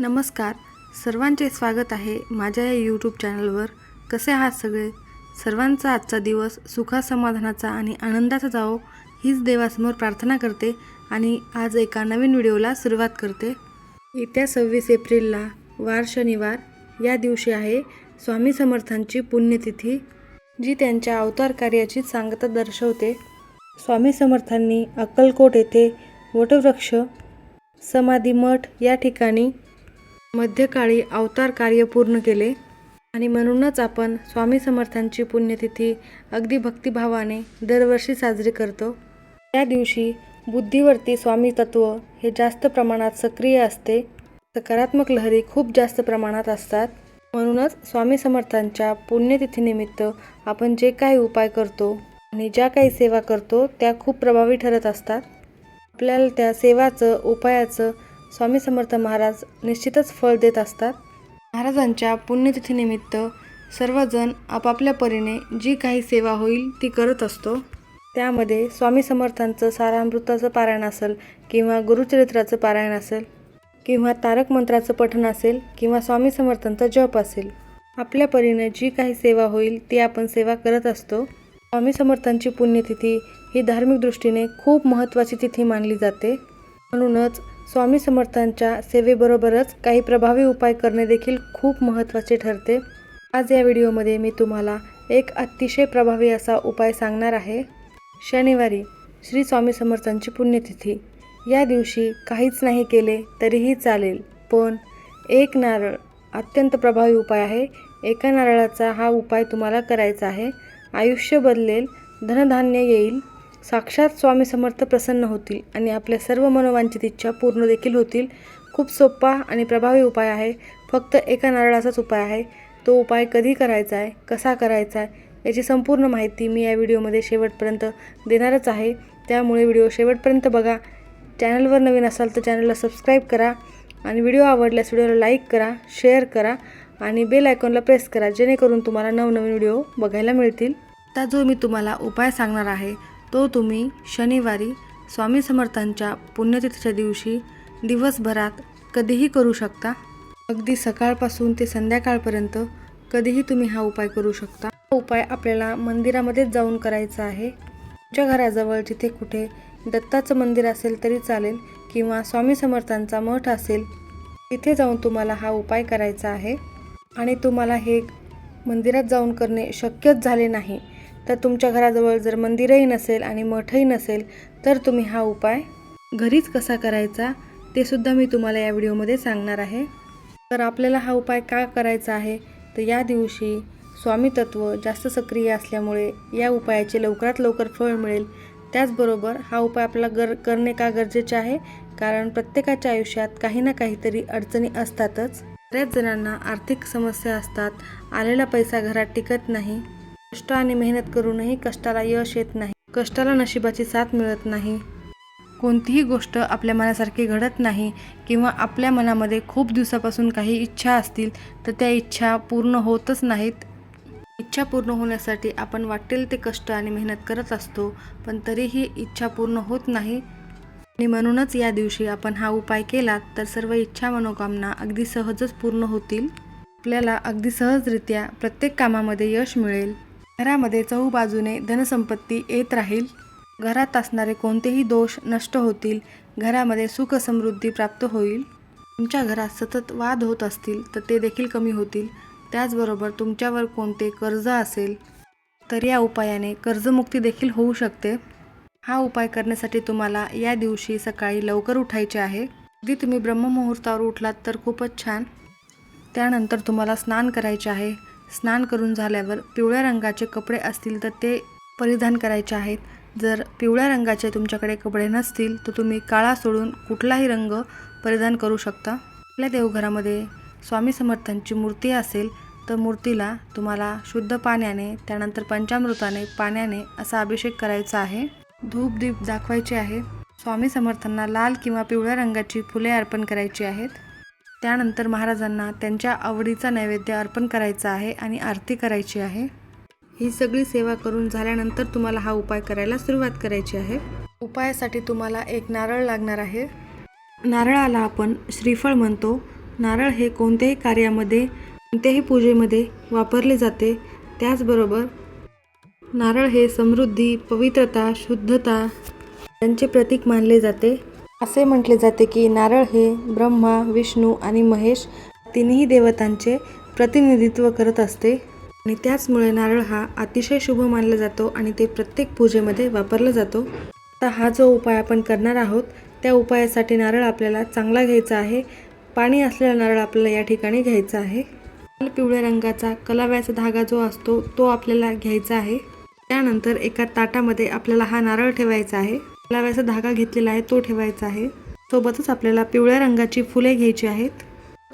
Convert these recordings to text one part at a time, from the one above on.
नमस्कार. सर्वांचे स्वागत आहे माझ्या या यूट्यूब चॅनलवर कसे आहात सगळे? सर्वांचा आजचा दिवस सुखासमाधानाचा आणि आनंदाचा जावो हीच देवासमोर प्रार्थना करते आणि आज एका नवीन व्हिडिओला सुरुवात करते. येत्या सव्वीस एप्रिलला वार शनिवार या दिवशी आहे स्वामी समर्थांची पुण्यतिथी जी त्यांच्या अवतार कार्याची सांगता दर्शवते. स्वामी समर्थांनी अक्कलकोट येथे वटवृक्ष समाधी मठ या ठिकाणी मध्यकाळी अवतार कार्य पूर्ण केले आणि म्हणूनच आपण स्वामी समर्थांची पुण्यतिथी अगदी भक्तिभावाने दरवर्षी साजरी करतो. त्या दिवशी बुद्धीवरती स्वामी तत्व हे जास्त प्रमाणात सक्रिय असते. सकारात्मक लहरी खूप जास्त प्रमाणात असतात. म्हणूनच स्वामी समर्थांच्या पुण्यतिथीनिमित्त आपण जे काही उपाय करतो आणि ज्या काही सेवा करतो त्या खूप प्रभावी ठरत असतात. आपल्याला त्या सेवाचं उपायाचं स्वामी समर्थ महाराज निश्चितच फळ देत असतात. महाराजांच्या पुण्यतिथीनिमित्त सर्वजण आपापल्या परीने जी काही सेवा होईल ती करत असतो. त्यामध्ये स्वामी समर्थांचं सारामृताचं पारायण असेल किंवा गुरुचरित्राचं पारायण असेल किंवा तारक मंत्राचं पठण असेल किंवा स्वामी समर्थांचा जप असेल. आपल्या परीने जी काही सेवा होईल ती आपण सेवा करत असतो. स्वामी समर्थांची पुण्यतिथी ही धार्मिक दृष्टीने खूप महत्त्वाची तिथी मानली जाते. म्हणूनच स्वामी समर्थांच्या सेवेबरोबरच काही प्रभावी उपाय करणे देखील खूप महत्त्वाचे ठरते. आज या व्हिडिओमध्ये मी तुम्हाला एक अतिशय प्रभावी असा उपाय सांगणार आहे. शनिवारी श्री स्वामी समर्थांची पुण्यतिथी. या दिवशी काहीच नाही केले तरीही चालेल पण एक नारळ अत्यंत प्रभावी उपाय आहे. एका नारळाचा हा उपाय तुम्हाला करायचा आहे. आयुष्य बदलेल धनधान्य येईल साक्षात स्वामी समर्थ प्रसन्न होतील आणि आपल्या सर्व मनोवांचित इच्छा पूर्ण देखील होतील. खूप सोपा आणि प्रभावी उपाय आहे. फक्त एका नारळाचाच उपाय आहे. तो उपाय कधी करायचा आहे? कसा करायचा आहे? याची संपूर्ण माहिती मी या व्हिडिओमध्ये शेवटपर्यंत देणारच आहे. त्यामुळे व्हिडिओ शेवटपर्यंत बघा. चॅनलवर नवीन असाल तर चॅनलला सबस्क्राईब करा आणि व्हिडिओ आवडल्यास व्हिडिओला लाईक करा शेअर करा आणि बेल आयकॉनला प्रेस करा जेणेकरून तुम्हाला नवनवीन व्हिडिओ बघायला मिळतील. आता जो मी तुम्हाला उपाय सांगणार आहे तो तुम्ही शनिवारी स्वामी समर्थांच्या पुण्यतिथीच्या दिवशी दिवसभरात कधीही करू शकता. अगदी सकाळपासून ते संध्याकाळपर्यंत कधीही तुम्ही हा उपाय करू शकता. हा उपाय आपल्याला मंदिरामध्येच जाऊन करायचा आहे. तुमच्या घराजवळ जिथे कुठे दत्ताचं मंदिर असेल तरी चालेल किंवा स्वामी समर्थांचा मठ असेल तिथे जाऊन तुम्हाला हा उपाय करायचा आहे. आणि तुम्हाला हे मंदिरात जाऊन करणे शक्यच झाले नाही. तर तुमच्या घराजवळ जर मंदिरही नसेल आणि मठही नसेल तर तुम्ही हा उपाय घरीच कसा करायचा ते सुद्धा मी तुम्हाला या व्हिडिओमध्ये सांगणार आहे. तर आपल्याला हा उपाय का करायचा आहे? तर या दिवशी स्वामीतत्व जास्त सक्रिय असल्यामुळे या उपायाचे लवकरात लवकर फळ मिळेल. त्याचबरोबर हा उपाय आपल्याला गर करणे का गरजेचे आहे? कारण प्रत्येकाच्या आयुष्यात काही ना काहीतरी अडचणी असतातच. बऱ्याच जणांना आर्थिक समस्या असतात आलेला पैसा घरात टिकत नाही. कष्ट आणि मेहनत करूनही कष्टाला यश येत नाही. कष्टाला नशिबाची साथ मिळत नाही. कोणतीही गोष्ट आपल्या मनासारखी घडत नाही किंवा आपल्या मनामध्ये खूप दिवसापासून काही इच्छा असतील तर त्या इच्छा पूर्ण होतच नाहीत. इच्छा पूर्ण होण्यासाठी आपण वाटेल ते कष्ट आणि मेहनत करत असतो पण तरीही इच्छा पूर्ण होत नाही. आणि म्हणूनच या दिवशी आपण हा उपाय केला तर सर्व इच्छा मनोकामना अगदी सहजच पूर्ण होतील. आपल्याला अगदी सहजरित्या प्रत्येक कामामध्ये यश मिळेल. घरामध्ये चहूबाजूने धनसंपत्ती येत राहील. घरात असणारे कोणतेही दोष नष्ट होतील. घरामध्ये सुख समृद्धी प्राप्त होईल. तुमच्या घरात सतत वाद होत असतील तर ते देखील कमी होतील. त्याचबरोबर तुमच्यावर कोणते कर्ज असेल तर या उपायाने कर्जमुक्ती देखील होऊ शकते. हा उपाय करण्यासाठी तुम्हाला या दिवशी सकाळी लवकर उठायचे आहे. अगदी तुम्ही ब्रह्ममुहूर्तावर उठलात तर खूपच छान. त्यानंतर तुम्हाला स्नान करायचे आहे. स्नान करून झाल्यावर पिवळ्या रंगाचे कपडे असतील तर ते परिधान करायचे आहेत. जर पिवळ्या रंगाचे तुमच्याकडे कपडे नसतील तर तुम्ही काळा सोडून कुठलाही रंग परिधान करू शकता. आपल्या देवघरामध्ये स्वामी समर्थांची मूर्ती असेल तर मूर्तीला तुम्हाला शुद्ध पाण्याने त्यानंतर पंचामृताने पाण्याने असा अभिषेक करायचा आहे. धूप दीप दाखवायचे आहे. स्वामी समर्थांना लाल किंवा पिवळ्या रंगाची फुले अर्पण करायची आहेत. त्यानंतर महाराजांना त्यांच्या आवडीचा नैवेद्य अर्पण करायचा आहे आणि आरती करायची आहे. ही सगळी सेवा करून झाल्यानंतर तुम्हाला हा उपाय करायला सुरुवात करायची आहे. उपायासाठी तुम्हाला एक नारळ लागणार आहे. नारळाला आपण श्रीफळ म्हणतो. नारळ हे कोणत्याही कार्यामध्ये कोणत्याही पूजेमध्ये वापरले जाते. त्याचबरोबर नारळ हे समृद्धी पवित्रता शुद्धता यांचे प्रतीक मानले जाते. असे म्हटले जाते की नारळ हे ब्रह्मा विष्णू आणि महेश तिन्ही देवतांचे प्रतिनिधित्व करत असते. आणि त्याचमुळे नारळ हा अतिशय शुभ मानला जातो आणि ते प्रत्येक पूजेमध्ये वापरला जातो. आता हा जो उपाय आपण करणार आहोत त्या उपायासाठी नारळ आपल्याला चांगला घ्यायचा आहे. पाणी असलेला नारळ आपल्याला या ठिकाणी घ्यायचा आहे. लाल पिवळ्या रंगाचा कलाव्याचा धागा जो असतो तो आपल्याला घ्यायचा आहे. त्यानंतर एका ताटामध्ये आपल्याला हा नारळ ठेवायचा आहे. लाव्याचा धागा घेतलेला आहे तो ठेवायचा आहे. सोबतच आपल्याला पिवळ्या रंगाची फुले घ्यायची आहेत.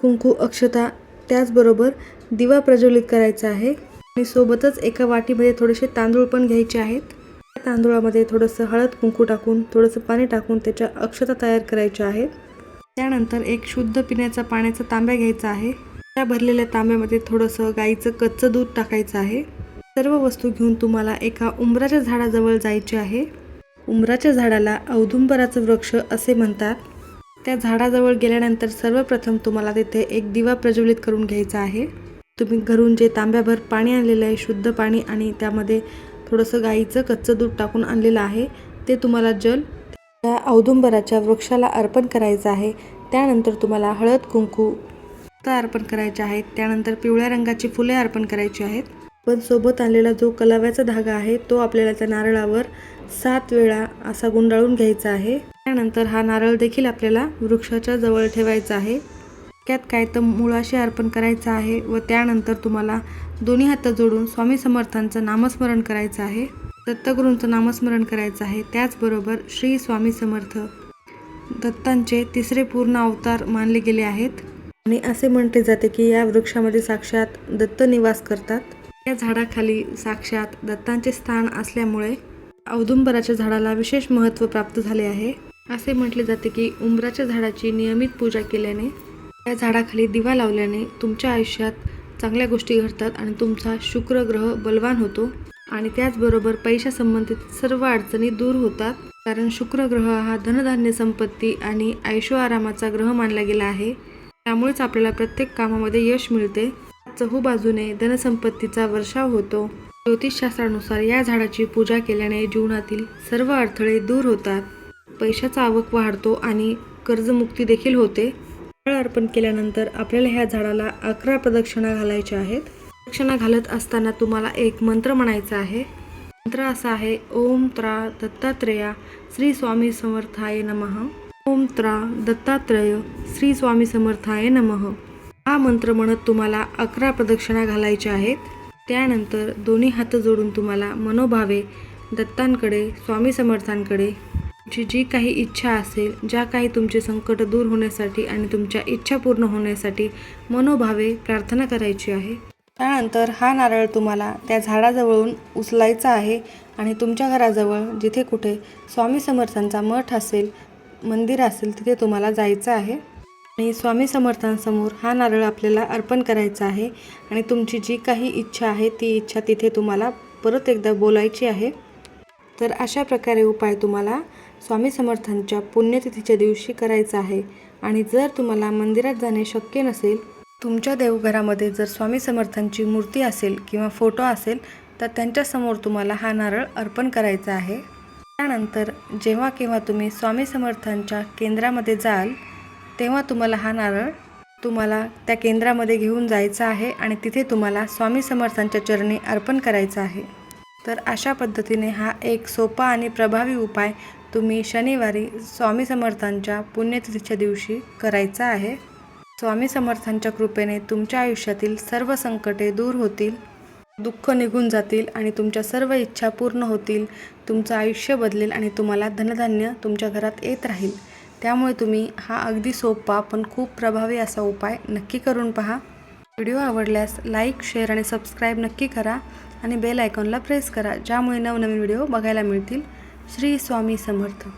कुंकू अक्षता त्याचबरोबर दिवा प्रज्वलित करायचा आहे. आणि सोबतच एका वाटीमध्ये थोडेसे तांदूळ पण घ्यायचे आहेत. त्या तांदूळामध्ये थोडंसं हळद कुंकू टाकून थोडंसं पाणी टाकून त्याच्या अक्षता तयार करायच्या आहेत. त्यानंतर एक शुद्ध पिण्याचा पाण्याचा तांब्या घ्यायचा आहे. त्या भरलेल्या तांब्यामध्ये थोडंसं गाईचं कच्चं दूध टाकायचं आहे. सर्व वस्तू घेऊन तुम्हाला एका उंबराच्या झाडाजवळ जायचे आहे. उंबराच्या झाडाला औदुंबराचं वृक्ष असे म्हणतात. त्या झाडाजवळ गेल्यानंतर सर्वप्रथम तुम्हाला तिथे एक दिवा प्रज्वलित करून घ्यायचा आहे. तुम्ही घरून जे तांब्याभर पाणी आणलेलं आहे शुद्ध पाणी आणि त्यामध्ये थोडंसं गाईचं कच्चं दूध टाकून आणलेलं आहे ते तुम्हाला जल त्या औदुंबराच्या वृक्षाला अर्पण करायचं आहे. त्यानंतर तुम्हाला हळद कुंकू अर्पण करायचे आहेत त्यानंतर पिवळ्या रंगाची फुले अर्पण करायची आहेत. पण सोबत आणलेला जो कलाव्याचा धागा आहे तो आपल्याला त्या नारळावर सात वेळा असा गुंडाळून घ्यायचा आहे. त्यानंतर हा नारळ देखील आपल्याला वृक्षाच्या जवळ ठेवायचा आहे. त्यात काय तर मुळाशी अर्पण करायचं आहे व त्यानंतर तुम्हाला दोन्ही हात जोडून स्वामी समर्थांचं नामस्मरण करायचं आहे. दत्तगुरूंचं नामस्मरण करायचं आहे. त्याचबरोबर श्री स्वामी समर्थ दत्तांचे तिसरे पूर्ण अवतार मानले गेले आहेत. आणि असे म्हटले जाते की या वृक्षामध्ये साक्षात दत्त निवास करतात. या झाडाखाली साक्षात दत्तांचे स्थान असल्यामुळे औदुंबराच्या झाडाला विशेष महत्त्व प्राप्त झाले आहे. असे म्हटले जाते की उंबराच्या झाडाची नियमित पूजा केल्याने त्या झाडाखाली दिवा लावल्याने तुमच्या आयुष्यात चांगल्या गोष्टी घडतात आणि तुमचा शुक्र ग्रह बलवान होतो आणि त्याचबरोबर पैशासंबंधित सर्व अडचणी दूर होतात. कारण शुक्र ग्रह हा धनधान्य संपत्ती आणि ऐशो आरामाचा ग्रह मानला गेला आहे. त्यामुळेच आपल्याला प्रत्येक कामामध्ये यश मिळते. चहू बाजूने धनसंपत्तीचा वर्षाव होतो. ज्योतिषशास्त्रानुसार या झाडाची पूजा केल्याने जीवनातील सर्व अडथळे दूर होतात. पैशाचा आवक वाढतो आणि कर्जमुक्ती देखील होते. फळ अर्पण केल्यानंतर आपल्याला ह्या झाडाला अकरा प्रदक्षिणा घालायच्या आहेत. प्रदक्षिणा घालत असताना तुम्हाला एक मंत्र म्हणायचा आहे. मंत्र असा आहे ओम त्रा दत्तात्रेया श्री स्वामी समर्थाय नमः. ओम त्रा दत्तात्रेय श्री स्वामी समर्थाय नमः. हा मंत्र म्हणत तुम्हाला अकरा प्रदक्षिणा घालायच्या आहेत. त्यानंतर दोन्ही हात जोडून तुम्हाला मनोभावे दत्तांकडे स्वामी समर्थांकडे तुमची जी काही इच्छा असेल ज्या काही तुमचे संकट दूर होण्यासाठी आणि तुमच्या इच्छा पूर्ण होण्यासाठी मनोभावे प्रार्थना करायची आहे. त्यानंतर हा नारळ तुम्हाला त्या झाडाजवळून उचलायचा आहे आणि तुमच्या घराजवळ जिथे कुठे स्वामी समर्थांचा मठ असेल मंदिर असेल तिथे तुम्हाला जायचं आहे. आणि स्वामी समर्थांसमोर हा नारळ आपल्याला अर्पण करायचा आहे आणि तुमची जी काही इच्छा आहे ती इच्छा तिथे तुम्हाला परत एकदा बोलायची आहे. तर अशा प्रकारे उपाय तुम्हाला स्वामी समर्थांच्या पुण्यतिथीच्या दिवशी करायचा आहे. आणि जर तुम्हाला मंदिरात जाणे शक्य नसेल तुमच्या देवघरामध्ये जर स्वामी समर्थांची मूर्ती असेल किंवा फोटो असेल तर त्यांच्यासमोर तुम्हाला हा नारळ अर्पण करायचा आहे. त्यानंतर जेव्हा केव्हा तुम्ही स्वामी समर्थांच्या केंद्रामध्ये जाल तेव्हा तुम्हाला हा नारळ तुम्हाला त्या केंद्रामध्ये घेऊन जायचं आहे आणि तिथे तुम्हाला स्वामी समर्थांच्या चरणी अर्पण करायचं आहे. तर अशा पद्धतीने हा एक सोपा आणि प्रभावी उपाय तुम्ही शनिवारी स्वामी समर्थांच्या पुण्यतिथीच्या दिवशी करायचा आहे. स्वामी समर्थांच्या कृपेने तुमच्या आयुष्यातील सर्व संकटे दूर होतील दुःख निघून जातील आणि तुमच्या सर्व इच्छा पूर्ण होतील तुमचं आयुष्य बदलेल आणि तुम्हाला धनधान्य तुमच्या घरात येत राहील. त्यामुळे तुम्ही हा अगदी सोपा पण खूप प्रभावी असा उपाय नक्की करून पहा. व्हिडिओ आवडल्यास लाईक शेअर आणि सबस्क्राईब नक्की करा आणि बेल आयकॉनला प्रेस करा ज्यामुळे नवनवीन व्हिडिओ बघायला मिळतील. श्री स्वामी समर्थ.